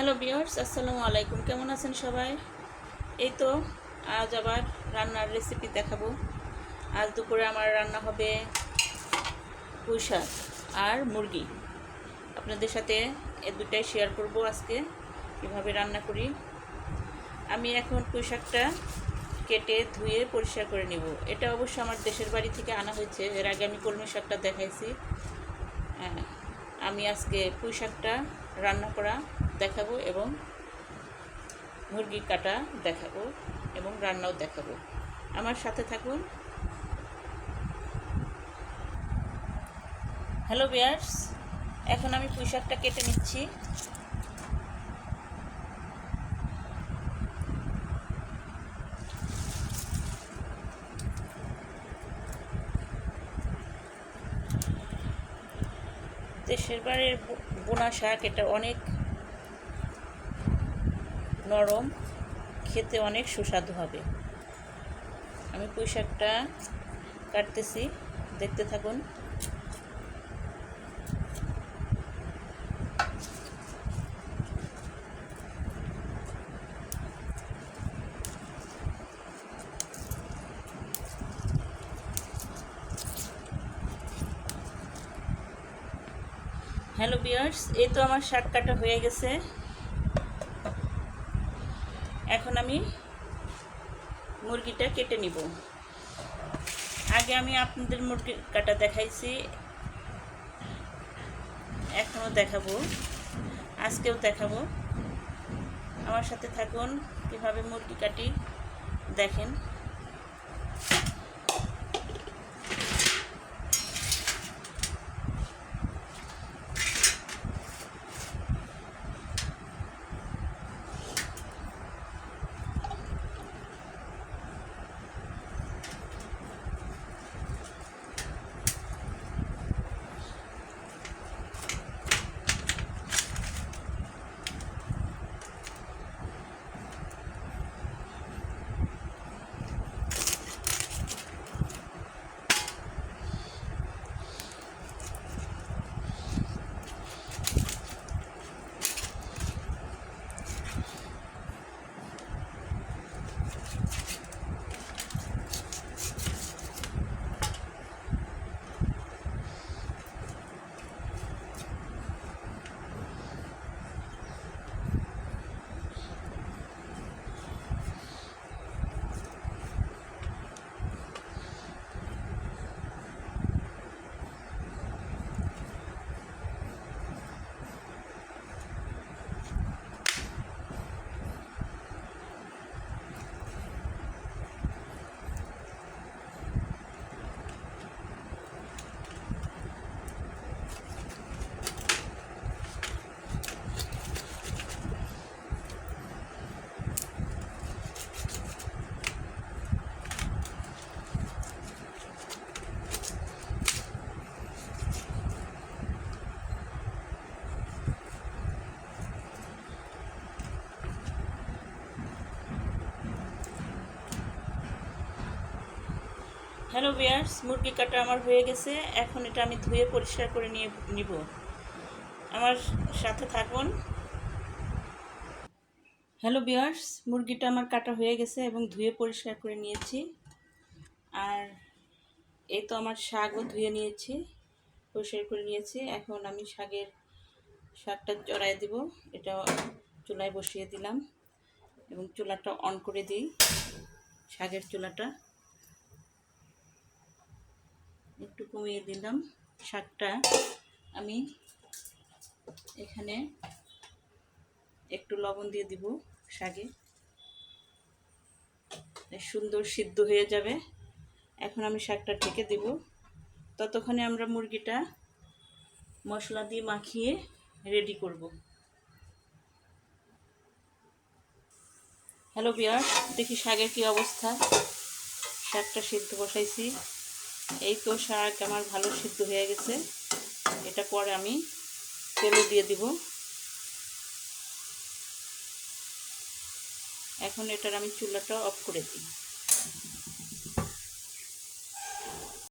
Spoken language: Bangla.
হ্যালো বিয়ার্স আসসালামু আলাইকুম কেমন আছেন সবাই? এই তো আজ আবার রান্নার রেসিপি দেখাবো। আজ দুপুরে আমার রান্না হবে পুঁই শাক আর মুরগি। আপনাদের সাথে এ দুটাই শেয়ার করব আজকে কীভাবে রান্না করি। আমি এখন পুঁই শাকটা কেটে ধুয়ে পরিষ্কার করে নেব। এটা অবশ্য আমার দেশের বাড়ি থেকে আনা হয়েছে। এর আগে আমি কলমি শাকটা দেখাইছি। হ্যাঁ, আমি আজকে পুঁই শাকটা রান্না করা দেখাবো এবং মুরগি কাটা দেখাবো এবং রান্নাও দেখাবো। আমার সাথে থাকুন। হ্যালো বিয়ার্স এখন আমি পুঁই শাকটা কেটে নিচ্ছি। দেশের বাড়ির বোনা শাক, এটা অনেক নরম, খেতে অনেক সুস্বাদু হবে। আমি পুঁই শাকটা কাটতেছি, দেখতে থাকুন। হ্যালো বিয়ার্স এই তো আমার শাক কাটা হয়ে গেছে। এখন আমি মুরগিটা কেটে নিব। আগে আমি আপনাদের মুরগি কাটা দেখাইছি। এখনও দেখাবো। আজকেও দেখাবো। আমার সাথে থাকুন, কীভাবে মুরগি কাটি দেখেন। হ্যালো বিয়ার্স মুরগি কাটা আমার হয়ে গেছে। এখন এটা আমি ধুয়ে পরিষ্কার করে নিয়ে নিব। আমার সাথে থাকুন। হ্যালো বিয়ার্স মুরগিটা আমার কাটা হয়ে গেছে এবং ধুয়ে পরিষ্কার করে নিয়েছি। আর এই তো আমার শাকও ধুয়ে নিয়েছি, পরিষ্কার করে নিয়েছি। এখন আমি শাকের শাকটা চড়াই দিব। এটা চুলায় বসিয়ে দিলাম এবং চুলাটা অন করে দিই, শাকের চুলাটা। একটু কমিয়ে দিলাম শাকটা। আমি এখানে একটু লবণ দিয়ে দিব শাকে। সুন্দর সিদ্ধ হয়ে যাবে। এখন আমি শাকটা ঢেকে দেব। ততক্ষণে আমরা মুরগিটা মশলা দিয়ে মাখিয়ে রেডি করব। হ্যালো বিয়ার দেখি শাকের কি অবস্থা। শাকটা সিদ্ধ বসাইছি। এই তো শাক আমার ভালো সিদ্ধ হয়ে গেছে। এটা পরে আমি তেলে দিয়ে দিব। এখন এটার আমি চুলাটা অফ করে দিই।